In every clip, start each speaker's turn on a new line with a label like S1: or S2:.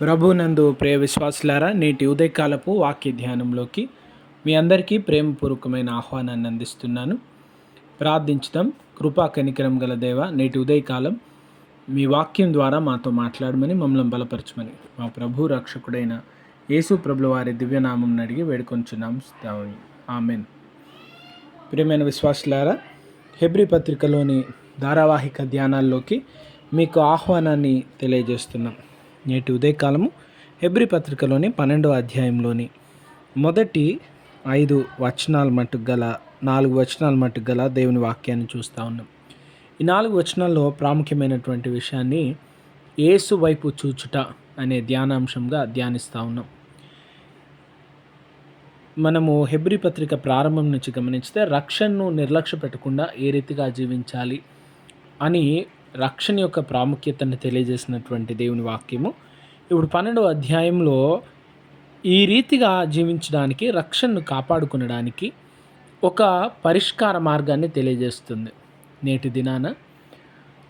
S1: ప్రభునందు ప్రియ విశ్వాసులారా నేటి ఉదయకాలపు వాక్య ధ్యానంలోకి మీ అందరికీ ప్రేమపూర్వకమైన ఆహ్వానాన్ని అందిస్తున్నాను. ప్రార్థించుదాం. కృపా కనికరం గల దేవ నేటి ఉదయకాలం మీ వాక్యం ద్వారా మాతో మాట్లాడమని మమ్మల్ని బలపరచమని. మా ప్రభు రక్షకుడైన యేసు ప్రభుల వారి దివ్యనామం అడిగి వేడుకొంచున్నాం. ఆమెన్. ప్రియమైన విశ్వాసులారా హెబ్రి పత్రికలోని ధారావాహిక ధ్యానాల్లోకి మీకు ఆహ్వానాన్ని తెలియజేస్తున్నాం. నేటి ఉదయకాలము హెబ్రి పత్రికలోని పన్నెండవ అధ్యాయంలోని మొదటి ఐదు వచనాల మటుకు గల నాలుగు వచనాల మటుకు గల దేవుని వాక్యాన్ని చూస్తూ ఉన్నాం. ఈ నాలుగు వచనాల్లో ప్రాముఖ్యమైనటువంటి విషయాన్ని ఏసు వైపు చూచుట అనే ధ్యానాంశంగా ధ్యానిస్తూ ఉన్నాం. మనము హెబ్రి పత్రిక ప్రారంభం నుంచి గమనించితే రక్షణను నిర్లక్ష్య పెట్టకుండా ఏ రీతిగా జీవించాలి అని రక్షణ యొక్క ప్రాముఖ్యతను తెలియజేసినటువంటి దేవుని వాక్యము. ఇప్పుడు పన్నెండవ అధ్యాయంలో ఈ రీతిగా జీవించడానికి రక్షణను కాపాడుకునడానికి ఒక పరిష్కార మార్గాన్ని తెలియజేస్తుంది. నేటి దినాన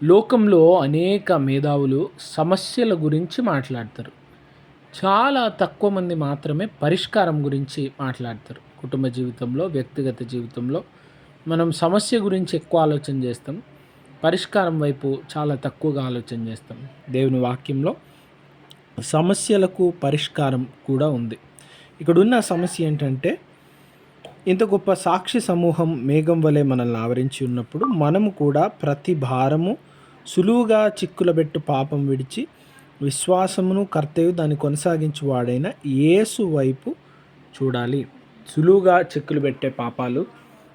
S1: లోకంలో అనేక మేధావులు సమస్యల గురించి మాట్లాడతారు. చాలా తక్కువ మంది మాత్రమే పరిష్కారం గురించి మాట్లాడతారు. కుటుంబ జీవితంలో వ్యక్తిగత జీవితంలో మనం సమస్య గురించి ఎక్కువ ఆలోచన చేస్తాం. పరిష్కారం వైపు చాలా తక్కువగా ఆలోచన చేస్తాం. దేవుని వాక్యంలో సమస్యలకు పరిష్కారం కూడా ఉంది. ఇక్కడ ఉన్న సమస్య ఏంటంటే ఇంత గొప్ప సాక్షి సమూహం మేఘం వలె మనల్ని ఆవరించి ఉన్నప్పుడు మనము కూడా ప్రతి భారము సులువుగా చిక్కులబెట్టు పాపం విడిచి విశ్వాసమును కర్తయు దాన్ని కొనసాగించి వాడైన యేసు వైపు చూడాలి. సులువుగా చిక్కులు పెట్టే పాపాలు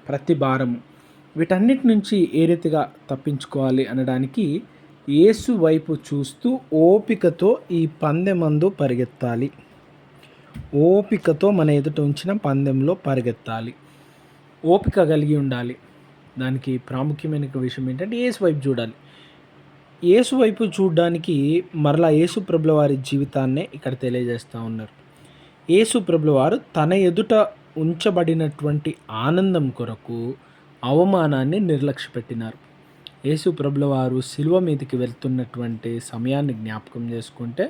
S1: ప్రతి భారము వీటన్నిటి నుంచి ఏ రీతిగా తప్పించుకోవాలి అనడానికి యేసు వైపు చూస్తూ ఓపికతో ఈ పందెమందు పరిగెత్తాలి. ఓపికతో మన ఎదుట ఉంచిన పందెంలో పరిగెత్తాలి. ఓపిక కలిగి ఉండాలి. దానికి ప్రాముఖ్యమైన విషయం ఏంటంటే ఏసు వైపు చూడాలి. ఏసు వైపు చూడడానికి మరలా యేసు ప్రభుల వారి జీవితాన్నే ఇక్కడ తెలియజేస్తూ ఉన్నారు. యేసు ప్రభుల వారు తన ఎదుట ఉంచబడినటువంటి ఆనందం కొరకు అవమానాన్ని నిర్లక్ష్య పెట్టినారు యేసు ప్రభుల వారు శిలువ మీదకి వెళ్తున్నటువంటి సమయాన్ని జ్ఞాపకం చేసుకుంటే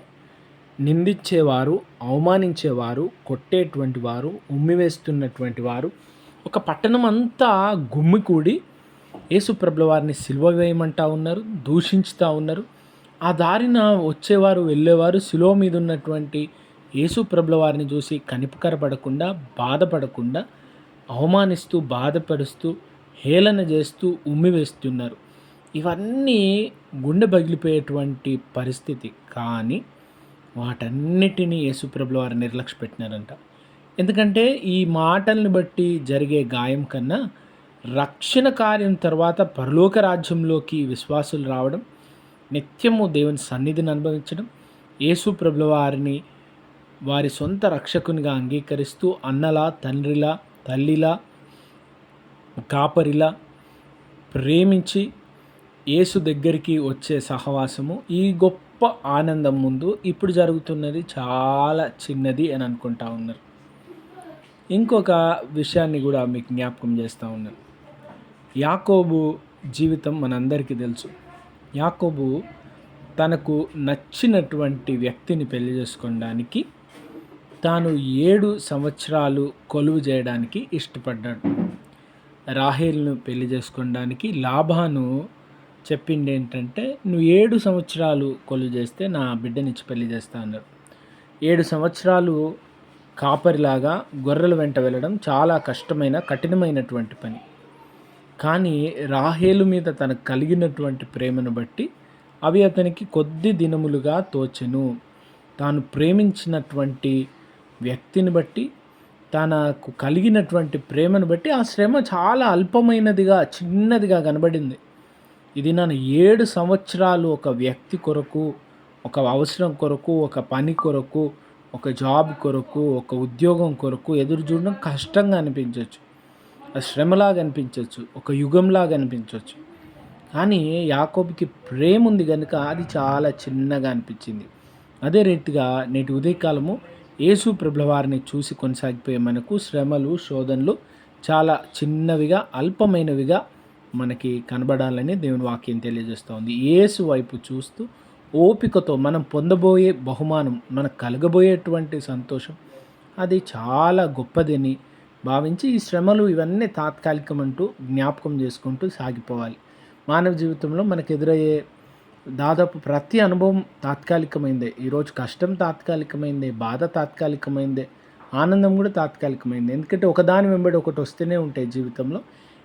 S1: నిందించేవారు అవమానించేవారు కొట్టేటువంటి వారు ఉమ్మివేస్తున్నటువంటి వారు ఒక పట్టణం అంతా గుమ్మికూడి యేసు ప్రభుల వారిని సిలువ వేయమంటా ఉన్నారు దూషించుతూ ఉన్నారు. ఆ దారిన వచ్చేవారు వెళ్ళేవారు శిలువ మీద ఉన్నటువంటి యేసు ప్రభుల వారిని చూసి కనిపకరపడకుండా బాధపడకుండా అవమానిస్తూ బాధపడుస్తూ హేళన చేస్తూ ఉమ్మివేస్తున్నారు ఇవన్నీ గుండె పగిలిపోయేటువంటి పరిస్థితి. కానీ వాటన్నిటినీ యేసుప్రభుల వారు నిర్లక్ష్య పెట్టినారంట ఎందుకంటే ఈ మాటల్ని బట్టి జరిగే గాయం కన్నా రక్షణ కార్యం తర్వాత పరలోక రాజ్యంలోకి విశ్వాసులు రావడం నిత్యము దేవుని సన్నిధిని అనుభవించడం యేసు ప్రభుల వారిని వారి సొంత రక్షకునిగా అంగీకరిస్తూ అన్నలా తండ్రిలా తల్లిలా కాపరిలా ప్రేమించి యేసు దగ్గరికి వచ్చే సహవాసము ఈ గొప్ప ఆనందం ముందు ఇప్పుడు జరుగుతున్నది చాలా చిన్నది అని అనుకుంటా ఉన్నారు. ఇంకొక విషయాన్ని కూడా మీకు జ్ఞాపకం చేస్తూ ఉన్నాను. యాకోబు జీవితం మనందరికీ తెలుసు. యాకోబు తనకు నచ్చినటువంటి వ్యక్తిని పెళ్ళి చేసుకోవడానికి తాను ఏడు సంవత్సరాలు కొలువు చేయడానికి ఇష్టపడ్డాడు. రాహేల్ను పెళ్ళి చేసుకోవడానికి లాభాను చెప్పింది ఏంటంటే నువ్వు ఏడు సంవత్సరాలు కొలు చేస్తే నా బిడ్డనిచ్చి పెళ్ళి చేస్తా అన్నారు. ఏడు సంవత్సరాలు కాపరిలాగా గొర్రెల వెంట వెళ్ళడం చాలా కష్టమైన కఠినమైనటువంటి పని. కానీ రాహేలు మీద తనకు కలిగినటువంటి ప్రేమను బట్టి అవి అతనికి కొద్ది దినములుగా తోచెను. తాను ప్రేమించినటువంటి వ్యక్తిని బట్టి తనకు కలిగినటువంటి ప్రేమను బట్టి ఆ శ్రమ చాలా అల్పమైనదిగా చిన్నదిగా కనబడింది. ఇది నన్ను ఏడు సంవత్సరాలు ఒక వ్యక్తి కొరకు ఒక అవసరం కొరకు ఒక పని కొరకు ఒక జాబ్ కొరకు ఒక ఉద్యోగం కొరకు ఎదురు చూడడం కష్టంగా అనిపించవచ్చు శ్రమలాగా అనిపించవచ్చు ఒక యుగంలాగా అనిపించవచ్చు కానీ యాకోబుకి ప్రేమ ఉంది కనుక అది చాలా చిన్నగా అనిపించింది. అదే రీతిగా నేటి ఉదయకాలము యేసు ప్రభుల వారిని చూసి కొనసాగిపోయే మనకు శ్రమలు శోధనలు చాలా చిన్నవిగా అల్పమైనవిగా మనకి కనబడాలని దేవుని వాక్యం తెలియజేస్తోంది. యేసు వైపు చూస్తూ ఓపికతో మనం పొందబోయే బహుమానం మనకు కలగబోయేటువంటి సంతోషం అది చాలా గొప్పదని భావించి ఈ శ్రమలు ఇవన్నీ తాత్కాలికం అంటూ జ్ఞాపకం చేసుకుంటూ సాగిపోవాలి. మానవ జీవితంలో మనకు ఎదురయ్యే దాదాపు ప్రతి అనుభవం తాత్కాలికమైందే. ఈరోజు కష్టం తాత్కాలికమైందే బాధ తాత్కాలికమైందే ఆనందం కూడా తాత్కాలికమైంది. ఎందుకంటే ఒకదాని వెంబడి ఒకటి వస్తూనే ఉంటాయి జీవితంలో.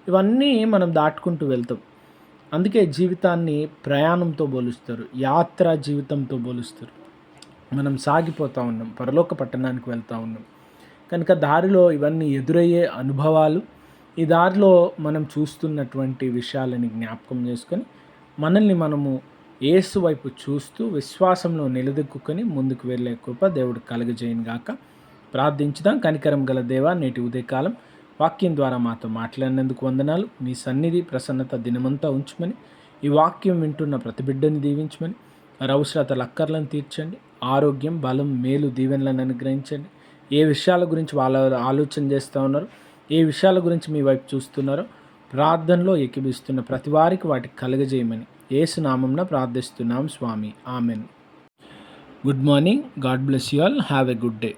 S1: ఇవన్నీ మనం దాటుకుంటూ వెళ్తాం. అందుకే జీవితాన్ని ప్రయాణంతో పోలుస్తారు యాత్ర జీవితంతో పోలుస్తారు. మనం సాగిపోతూ ఉన్నాం పరలోక పట్టణానికి వెళ్తూ ఉన్నాం. కనుక దారిలో ఇవన్నీ ఎదురయ్యే అనుభవాలు ఈ దారిలో మనం చూస్తున్నటువంటి విషయాలని జ్ఞాపకం చేసుకొని మనల్ని మనము ఏసు వైపు చూస్తూ విశ్వాసంలో నిలదొక్కుని ముందుకు వెళ్ళే కృప దేవుడు కలుగజేయను గాక. ప్రార్థించుదాం. కనికరం గల దేవా నేటి ఉదయకాలం వాక్యం ద్వారా మాతో మాట్లాడినందుకు వందనాలు. మీ సన్నిధి ప్రసన్నత దినమంతా ఉంచమని ఈ వాక్యం వింటున్న ప్రతి బిడ్డని దీవించమని వారి అక్కర్లను తీర్చండి. ఆరోగ్యం బలం మేలు దీవెనలను అనుగ్రహించండి. ఏ విషయాల గురించి వాళ్ళ ఆలోచన చేస్తూ ఉన్నారు ఏ విషయాల గురించి మీ వైపు చూస్తున్నారో ప్రార్థనలో ఎక్కిపిస్తున్న ప్రతి వారికి వాటికి కలుగజేయమని ఏసునామంన ప్రార్థిస్తున్నాం స్వామి. Amen. Good morning. God bless you all. Have a good day.